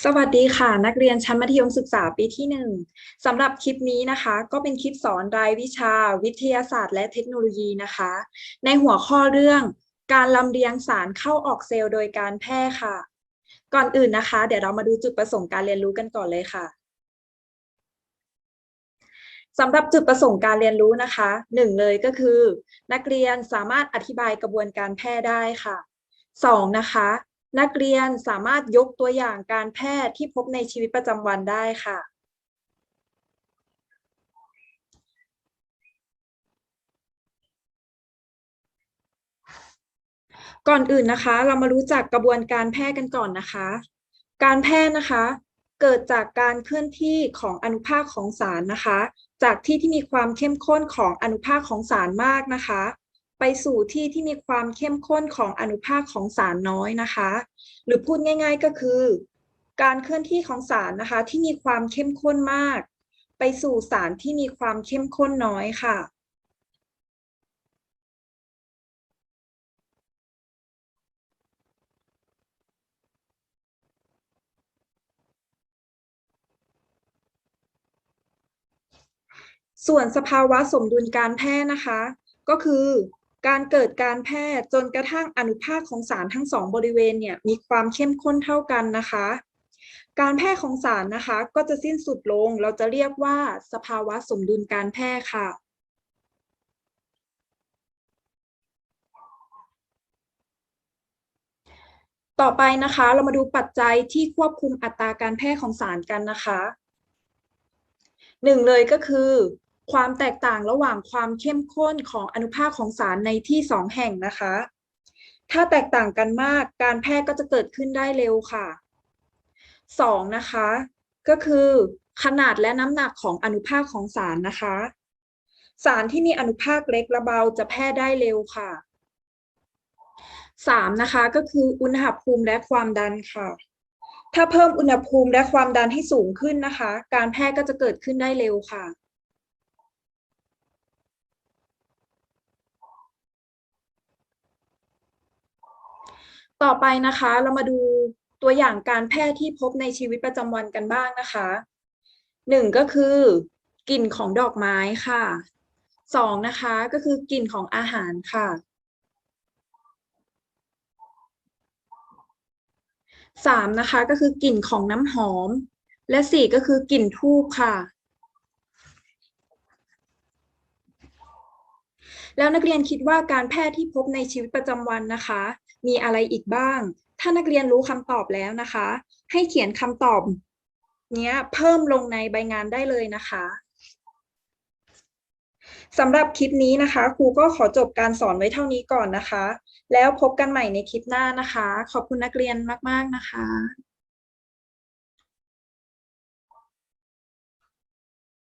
สวัสดีค่ะ นักเรียนชั้นมัธยมศึกษาปีที่หนึ่งสำหรับคลิปนี้นะคะ ก็เป็นคลิปสอนรายวิชา วิทยาศาสตร์และเทคโนโลยีนะคะ ในหัวข้อเรื่องการลำเลียงสารเข้าออกเซลล์โดยการแพร่ค่ะ ก่อนอื่นนะคะ เดี๋ยวเรามาดูจุดประสงค์การเรียนรู้กันก่อนเลยค่ะสำหรับจุดประสงค์การเรียนรู้นะคะหนึ่งเลยก็คือ นักเรียนสามารถอธิบายกระบวนการแพร่ได้ค่ะสองนะคะ นักเรียนสามารถยกตัวอย่างการแพทย์ที่พบในชีวิตประจำวันได้ค่ะ ก่อนอื่นนะคะ เรามารู้จักกระบวนการแพทย์กันก่อนนะคะ การแพทย์นะคะ เกิดจากการเคลื่อนที่ของอนุภาคของสารนะคะ จากที่ที่มีความเข้มข้นของอนุภาคของสารมากนะคะ ไปสู่ที่ที่มีความเข้มข้นของอนุภาคของสารน้อยนะคะ หรือพูดง่าย ๆก็คือ การเคลื่อนที่ของสารนะคะ ที่มีความเข้มข้นมาก ไปสู่สารที่มีความเข้มข้นน้อยค่ะส่วนสภาวะสมดุลการแพร่นะคะ ก็คือ การเกิดการแพร่จนกระทั่งอนุภาคของสารทั้งสองบริเวณเนี่ยมีความเข้มข้นเท่ากันนะคะ การแพร่ของสารนะคะ ก็จะสิ้นสุดลง เราจะเรียกว่าสภาวะสมดุลการแพร่ค่ะต่อไปนะคะเรามาดูปัจจัยที่ควบคุมอัตราการแพร่ของสารกันนะคะหนึ่งเลยก็คือ ความแตกต่างระหว่างความเข้มข้นของอนุภาคของสารในที่สองแห่งนะคะ ถ้าแตกต่างกันมากการแพร่ก็จะเกิดขึ้นได้เร็วค่ะสองนะคะ ก็คือขนาดและน้ำหนักของอนุภาคของสารนะคะ สารที่มีอนุภาคเล็กและเบาจะแพร่ได้เร็วค่ะสามนะคะก็คืออุณหภูมิและความดันค่ะ ถ้าเพิ่มอุณหภูมิและความดันให้สูงขึ้นนะคะ การแพร่ก็จะเกิดขึ้นได้เร็วค่ะ ต่อไปนะคะ เรามาดูตัวอย่างการแพร่ที่พบในชีวิตประจำวันกันบ้างนะคะหนึ่งก็คือกลิ่นของดอกไม้ค่ะสองนะคะก็คือกลิ่นของอาหารค่ะสามนะคะก็คือกลิ่นของน้ำหอม และสี่ก็คือกลิ่นทูบค่ะ แล้วนักเรียนคิดว่าการแพทย์ที่พบในชีวิตประจำวันนะคะ มีอะไรอีกบ้าง ถ้านักเรียนรู้คำตอบแล้วนะคะ ให้เขียนคำตอบเนี้ยเพิ่มลงในใบงานได้เลยนะคะสำหรับคลิปนี้นะคะ ครูก็ขอจบการสอนไว้เท่านี้ก่อนนะคะ แล้วพบกันใหม่ในคลิปหน้านะคะ ขอบคุณนักเรียนมาก ๆ นะคะ